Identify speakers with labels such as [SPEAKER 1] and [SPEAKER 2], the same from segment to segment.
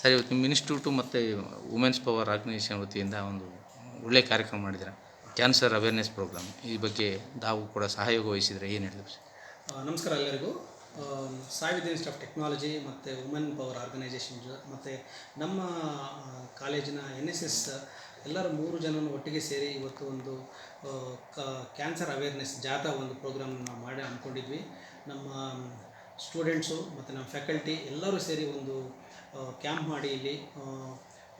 [SPEAKER 1] Sir, ಇವತ್ತು ನಿಮ್ಮ institute ಮತ್ತು ವುಮೆನ್ಸ್ ಪವರ್ ಆರ್ಗನೈಸೇಷನ್ ವತಿಯಿಂದ ಒಂದು ಒಳ್ಳೆಯ ಕಾರ್ಯಕ್ರಮ ಮಾಡಿದ್ದೀರಾ. Cancer awareness program. ಈ ಬಗ್ಗೆ ತಾವು ಕೂಡ ಸಹಯೋಗ ವಹಿಸಿದರೆ ಏನು ಹೇಳಿದ್ರು
[SPEAKER 2] ನಮಸ್ಕಾರ ಎಲ್ಲರಿಗೂ. ಸಾಯಿ ವಿದ್ಯಾ ಆಫ್ ಟೆಕ್ನಾಲಜಿ ಮತ್ತು ವುಮೆನ್ ಪವರ್ ಆರ್ಗನೈಸೇಷನ್ ಮತ್ತು ನಮ್ಮ ಕಾಲೇಜಿನ ಎನ್ ಎಸ್ ಎಸ್ ಎಲ್ಲರೂ ಮೂರು ಜನರನ್ನು ಒಟ್ಟಿಗೆ ಸೇರಿ ಇವತ್ತು ಒಂದು ಕ್ಯಾನ್ಸರ್ ಅವೇರ್ನೆಸ್ ಜಾಥಾ ಒಂದು ಪ್ರೋಗ್ರಾಮ್ ನಾವು ಮಾಡಿ ಅಂದ್ಕೊಂಡಿದ್ವಿ. ನಮ್ಮ ಸ್ಟೂಡೆಂಟ್ಸು ಮತ್ತು ನಮ್ಮ ಫ್ಯಾಕಲ್ಟಿ ಎಲ್ಲರೂ ಸೇರಿ ಒಂದು ಕ್ಯಾಂಪ್ ಮಾಡಿ ಇಲ್ಲಿ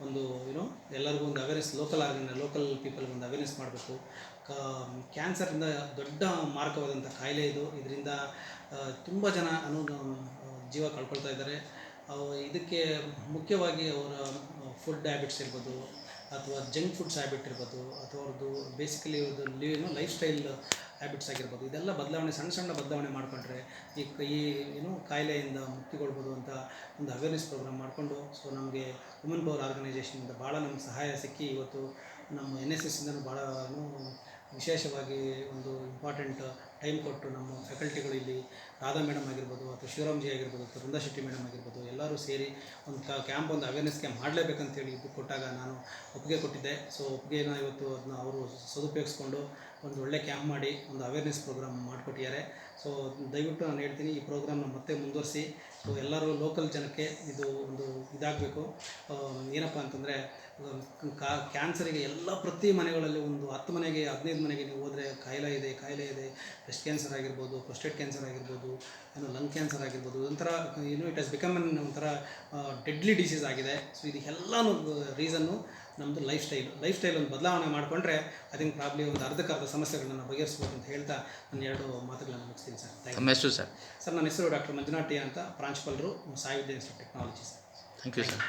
[SPEAKER 2] ಒಂದು ಏನೋ ಎಲ್ಲರಿಗೂ ಒಂದು ಅವೇರ್ನೆಸ್ ಲೋಕಲ್ ಆರ್ಗನ ಲೋಕಲ್ ಪೀಪಲ್ಗೆ ಒಂದು ಅವೇರ್ನೆಸ್ ಮಾಡಬೇಕು. ಕ್ಯಾನ್ಸರಿಂದ ದೊಡ್ಡ ಮಾರಕವಾದಂಥ ಕಾಯಿಲೆ ಇದು. ಇದರಿಂದ ತುಂಬ ಜನ ಅನು ಜೀವ ಕಳ್ಕೊಳ್ತಾ ಇದ್ದಾರೆ. ಇದಕ್ಕೆ ಮುಖ್ಯವಾಗಿ ಅವರ ಫುಡ್ ಹ್ಯಾಬಿಟ್ಸ್ ಇರ್ಬೋದು ಅಥವಾ ಜಂಕ್ ಫುಡ್ಸ್ ಹ್ಯಾಬಿಟ್ ಇರ್ಬೋದು, ಅಥವಾ ಅವ್ರದ್ದು ಬೇಸಿಕಲಿ ಅವ್ರದ್ದು ಲಿವ್ ಲೈಫ್ ಸ್ಟೈಲ್ ಹ್ಯಾಬಿಟ್ಸ್ ಆಗಿರ್ಬೋದು, ಇದೆಲ್ಲ ಬದಲಾವಣೆ, ಸಣ್ಣ ಸಣ್ಣ ಬದಲಾವಣೆ ಮಾಡಿಕೊಂಡ್ರೆ ಈ ಕೈ ಏನು ಕಾಯಿಲೆಯಿಂದ ಮುಕ್ತಿಗೊಳ್ಬೋದು ಅಂತ ಒಂದು ಅವೇರ್ನೆಸ್ ಪ್ರೋಗ್ರಾಮ್ ಮಾಡಿಕೊಂಡು ಸೊ ನಮಗೆ ವುಮೆನ್ ಪವರ್ ಆರ್ಗನೈಸೇಷನಿಂದ ಭಾಳ ನಮ್ಗೆ ಸಹಾಯ ಸಿಕ್ಕಿ ಇವತ್ತು ನಮ್ಮ ಎನ್ ಎಸ್ ಎಸ್ಸಿಂದನೂ ಭಾಳ ವಿಶೇಷವಾಗಿ ಒಂದು ಇಂಪಾರ್ಟೆಂಟ್ ಟೈಮ್ ಕೊಟ್ಟು ನಮ್ಮ ಫ್ಯಾಕಲ್ಟಿಗಳು ಇಲ್ಲಿ ರಾಧಾ ಮೇಡಮ್ ಆಗಿರ್ಬೋದು ಅಥವಾ ಶಿವರಾಮ್ಜಿ ಆಗಿರ್ಬೋದು ಅಥವಾ ವೃಂದಾ ಶೆಟ್ಟಿ ಮೇಡಮ್ ಆಗಿರ್ಬೋದು ಎಲ್ಲರೂ ಸೇರಿ ಒಂದು ಕ್ಯಾಂಪ್ ಒಂದು ಅವೇರ್ನೆಸ್ ಕ್ಯಾಂಪ್ ಮಾಡಲೇಬೇಕಂತೇಳಿ ಇದು ಕೊಟ್ಟಾಗ ನಾನು ಒಪ್ಪಿಗೆ ಕೊಟ್ಟಿದ್ದೆ. ಸೊ ಒಪ್ಪಿಗೆನ ಇವತ್ತು ಅದನ್ನ ಅವರು ಸದುಪಯೋಗಿಸ್ಕೊಂಡು ಒಂದು ಒಳ್ಳೆ ಕ್ಯಾಂಪ್ ಮಾಡಿ ಒಂದು ಅವೇರ್ನೆಸ್ ಪ್ರೋಗ್ರಾಮ್ ಮಾಡಿಕೊಟ್ಟಿದ್ದಾರೆ. ಸೊ ದಯವಿಟ್ಟು ನಾನು ಹೇಳ್ತೀನಿ ಈ ಪ್ರೋಗ್ರಾಮ್ನ ಮತ್ತೆ ಮುಂದುವರಿಸಿ. ಸೊ ಎಲ್ಲರೂ ಲೋಕಲ್ ಜನಕ್ಕೆ ಇದು ಒಂದು ಇದಾಗಬೇಕು. ಏನಪ್ಪ ಅಂತಂದರೆ ಕಾ ಕ್ಯಾನ್ಸರಿಗೆ ಎಲ್ಲ ಪ್ರತಿ ಮನೆಗಳಲ್ಲಿ ಒಂದು ಹತ್ತು ಮನೆಗೆ ಹದಿನೈದು ಮನೆಗೆ ನೀವು ಹೋದರೆ ಕಾಯಿಲೆ ಇದೆ ಕಾಯಿಲೆ ಇದೆ. ಬ್ರೆಸ್ಟ್ ಕ್ಯಾನ್ಸರ್ ಆಗಿರ್ಬೋದು ಪ್ರೊಸ್ಟೇಟ್ ಕ್ಯಾನ್ಸರ್ ಆಗಿರ್ಬೋದು ಏನು ಲಂಗ್ ಕ್ಯಾನ್ಸರ್ ಆಗಿರ್ಬೋದು ಒಂಥರ ಏನು ಇಟ್ ಹಸ್ ಬಿಕಮ್ ಒಂಥರ ಡೆಡ್ಲಿ ಡಿಸೀಸ್ ಆಗಿದೆ. ಸೊ ಇದಕ್ಕೆಲ್ಲನೂ ರೀಸನ್ನು ನಮ್ಮದು ಲೈಫ್ ಸ್ಟೈಲ್ ಲೈಫ್ ಸ್ಟೈಲ್ ಒಂದು ಬದಲಾವಣೆ ಮಾಡಿಕೊಂಡ್ರೆ ಐ ಥಿಂಕ್ ಪ್ರಾಬ್ಲಿ ಒಂದು ಅರ್ಧಕ್ಕರ್ಧ ಸಮಸ್ಯೆಗಳನ್ನು ಬಗೆಹರಿಸ್ಬೋದು ಅಂತ ಹೇಳ್ತಾ ನಾನು ಎರಡು ಮಾತುಗಳನ್ನು ಮುಗಿಸ್ತೀನಿ ಸರ್. ಥ್ಯಾಂಕ್ ಯು
[SPEAKER 1] ಹೆಸರು ಸರ್.
[SPEAKER 2] ಸರ್ ನನ್ನ ಹೆಸರು ಡಾಕ್ಟರ್ ಮಂಜುನಾಟಿ ಟಿ ಅಂತ ಪ್ರಾಂಶುಪಾಲರು Sai Vidya institute technology sir.
[SPEAKER 1] Thank you sir